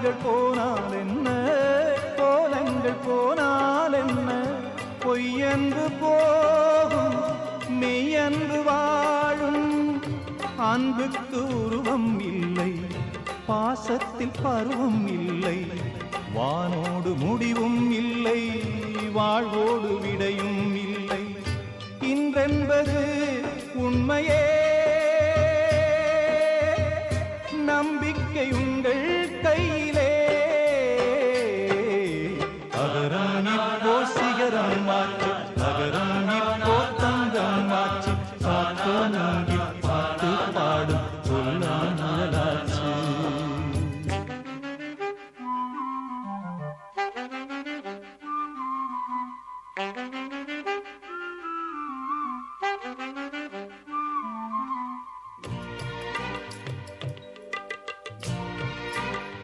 கோலங்கள் போனால் என்ன? கோலங்கள் போனால் என்ன? பொய்யன்று போகும் மெய்யன்று வாழும். அன்புக்கு உருவம் இல்லை பாசத்தில் பருவம் இல்லை. வானோடு முடிவும் இல்லை வாழ்வோடு விடையும் இல்லை. இன்றென்பது உண்மையே. நம்பிக்கை உங்கள் கை 나가랑이 꽃당당같이 사탄하기